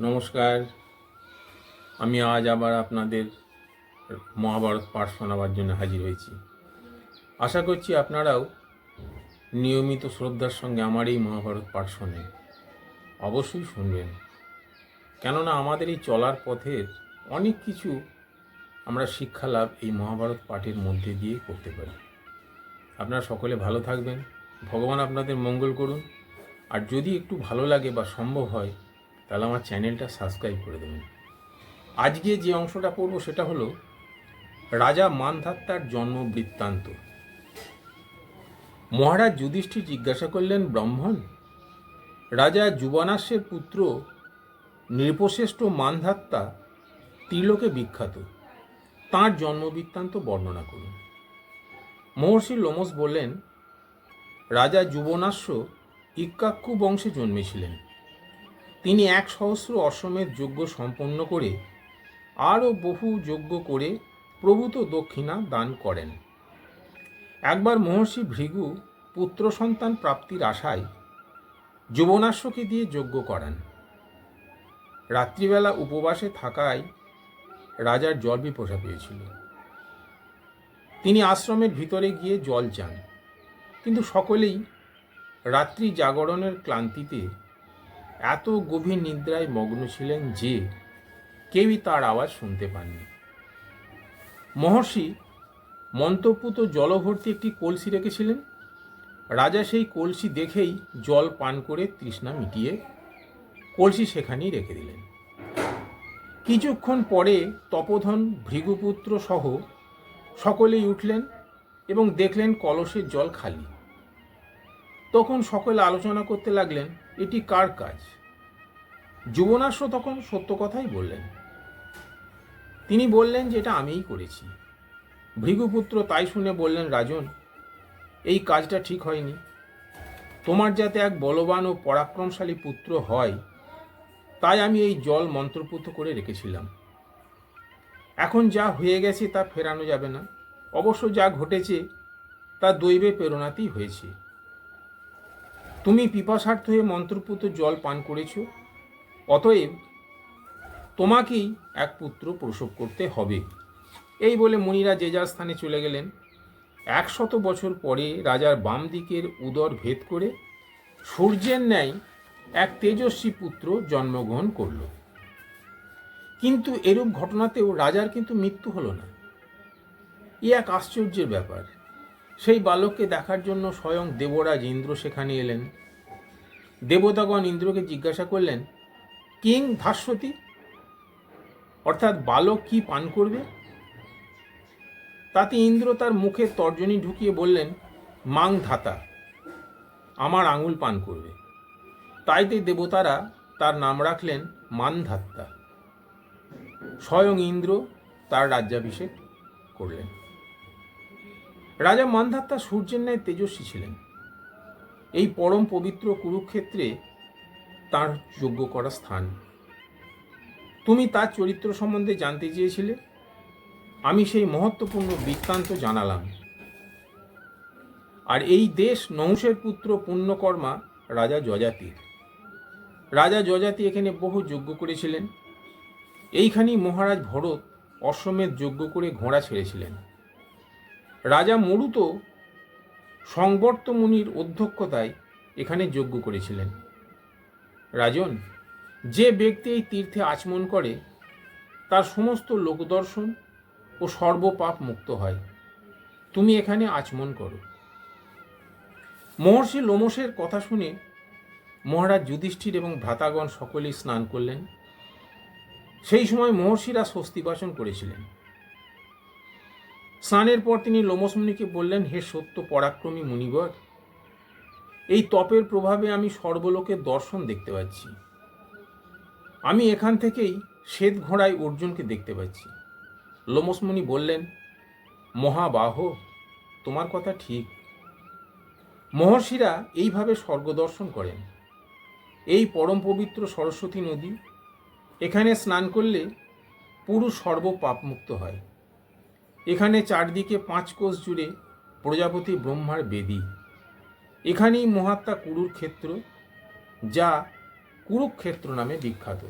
নমস্কার। আমি আজ আবার আপনাদের মহাভারত পাঠ শোনাবার জন্য হাজির হয়েছি। আশা করছি আপনারাও নিয়মিত শ্রদ্ধার সঙ্গে আমার এই মহাভারত পাঠ শোনেন অবশ্যই শুনবেন। কেননা আমাদের এই চলার পথের অনেক কিছু আমরা শিক্ষা লাভ এই মহাভারত পাঠের মধ্যে দিয়ে করতে পারি। আপনারা সকলে ভালো থাকবেন। ভগবান আপনাদের মঙ্গল করুন। আর যদি একটু ভালো লাগে বা সম্ভব হয় তাহলে আমার চ্যানেলটা সাবস্ক্রাইব করে দেবেন। আজকে যে অংশটা পড়ব সেটা হলো রাজা মানধাত্তার জন্ম বৃত্তান্ত মহারাজ যুধিষ্ঠির জিজ্ঞাসা করলেন, ব্রাহ্মণ, রাজা যুবনাশ্বের পুত্র নৃপশ্রেষ্ঠ মানধাত্তা ত্রিলোকে বিখ্যাত। তাঁর জন্মবৃত্তান্ত বর্ণনা করুন। মহর্ষি লোমস বললেন, রাজা যুবনাশ্য ইক্কাক্ষু বংশে জন্মেছিলেন। তিনি এক সহস্র অশ্বমেধ যজ্ঞ সম্পন্ন করে, আরও বহু যজ্ঞ করে প্রভূত দক্ষিণা দান করেন। একবার মহর্ষি ভৃগু পুত্র সন্তান প্রাপ্তির আশায় যুবনাশ্বকে দিয়ে যজ্ঞ করান। রাত্রিবেলা উপবাসে থাকায় রাজার জল বিপসা পেয়েছিল। তিনি আশ্রমের ভিতরে গিয়ে জল চান, কিন্তু সকলেই রাত্রি জাগরণের ক্লান্তিতে এত গভীর নিদ্রায় মগ্ন ছিলেন যে কেউই তার আওয়াজ শুনতে পাননি। মহর্ষি মন্ত্রপুত জলভর্তি একটি কলসি রেখেছিলেন। রাজা সেই কলসি দেখেই জল পান করে তৃষ্ণা মিটিয়ে কলসি সেখানেই রেখে দিলেন। কিছুক্ষণ পরে তপোধন, ভৃগুপুত্র সহ সকলেই উঠলেন এবং দেখলেন কলসের জল খালি। তখন সকলে আলোচনা করতে লাগলেন, এটি কার কাজ? যুবনাশ্র তখন সত্য কথাই বললেন। তিনি বললেন যে এটা আমিই করেছি। ভৃগুপুত্র তাই শুনে বললেন, রাজন, এই কাজটা ঠিক হয়নি। তোমার যাতে এক বলবান ও পরাক্রমশালী পুত্র হয়, তাই আমি এই জল মন্ত্রপুত করে রেখেছিলাম। এখন যা হয়ে গেছে তা ফেরানো যাবে না। অবশ্য যা ঘটেছে, তা দৈবে প্রেরণাতেই হয়েছে। তুমি পিপাসার্থ হয়ে মন্ত্রপুত জল পান করেছ, অতএব তোমাকেই এক পুত্র প্রসব করতে হবে। এই বলে মুনিরা যে যার স্থানে চলে গেলেন। একশত বছর পরে রাজার বাম দিকের উদর ভেদ করে সূর্যের ন্যায় এক তেজস্বী পুত্র জন্মগ্রহণ করল। কিন্তু এরূপ ঘটনাতেও রাজার কিন্তু মৃত্যু হলো না। এ এক আশ্চর্যের ব্যাপার। সেই বালককে দেখার জন্য স্বয়ং দেবরাজ ইন্দ্র সেখানে এলেন। দেবতাগণ ইন্দ্রকে জিজ্ঞাসা করলেন, কিং ভাস্বতী, অর্থাৎ বালক কি পান করবে? তাতে ইন্দ্র তার মুখে তর্জনী ঢুকিয়ে বললেন, মাং ধাতা, আমার আঙুল পান করবে। তাইতে দেবতারা তার নাম রাখলেন মানধাত্তা স্বয়ং ইন্দ্র তার রাজ্যাভিষেক করলেন। রাজা মানধাত্তা সূর্যের ন্যায় তেজস্বী ছিলেন। এই পরম পবিত্র কুরুক্ষেত্রে তার যোগ্য করা স্থান। তুমি তার চরিত্র সম্বন্ধে জানতে চেয়েছিলে? আমি সেই মহত্বপূর্ণ বৃত্তান্ত জানালাম। আর এই দেশ নহুষের পুত্র পুণ্যকর্মা রাজা যজাতির। রাজা যজাতি এখানে বহু যজ্ঞ করেছিলেন। এইখানেই মহারাজ ভরত অশ্বমেধ যজ্ঞ করে ঘোড়া ছেড়েছিলেন। রাজা মরুত সংবর্ত মুনির অধ্যক্ষতায় এখানে যজ্ঞ করেছিলেন। রাজন, যে ব্যক্তি এই তীর্থে আচমন করে, তার সমস্ত লোকদর্শন ও সর্বপাপ মুক্ত হয়। তুমি এখানে আচমন করো। মহর্ষি লোমসের কথা শুনে মহারাজ যুধিষ্ঠির এবং ভ্রাতাগণ সকলেই স্নান করলেন। সেই সময় মহর্ষিরা স্বস্তিবাসন করেছিলেন। স্নানের পর তিনি লোমস মুনিকে বললেন, হে সত্য পরাক্রমী মুনিবর এই তপের প্রভাবে আমি সর্বলোকের দর্শন দেখতে পাচ্ছি। আমি এখান থেকেই শ্বেত ঘোড়ায় অর্জুনকে দেখতে পাচ্ছি। লোমসমুনি বললেন, মহাবাহ, তোমার কথা ঠিক। মহর্ষিরা এইভাবে স্বর্গ দর্শন করেন। এই পরম পবিত্র সরস্বতী নদী, এখানে স্নান করলে পুরুষ সর্বপাপমুক্ত হয়। এখানে চারদিকে পাঁচ কোষ জুড়ে প্রজাপতি ব্রহ্মার বেদী। এখানেই মহাত্মা কুরুক্ষেত্র যা কুরুক্ষেত্র নামে বিখ্যাত।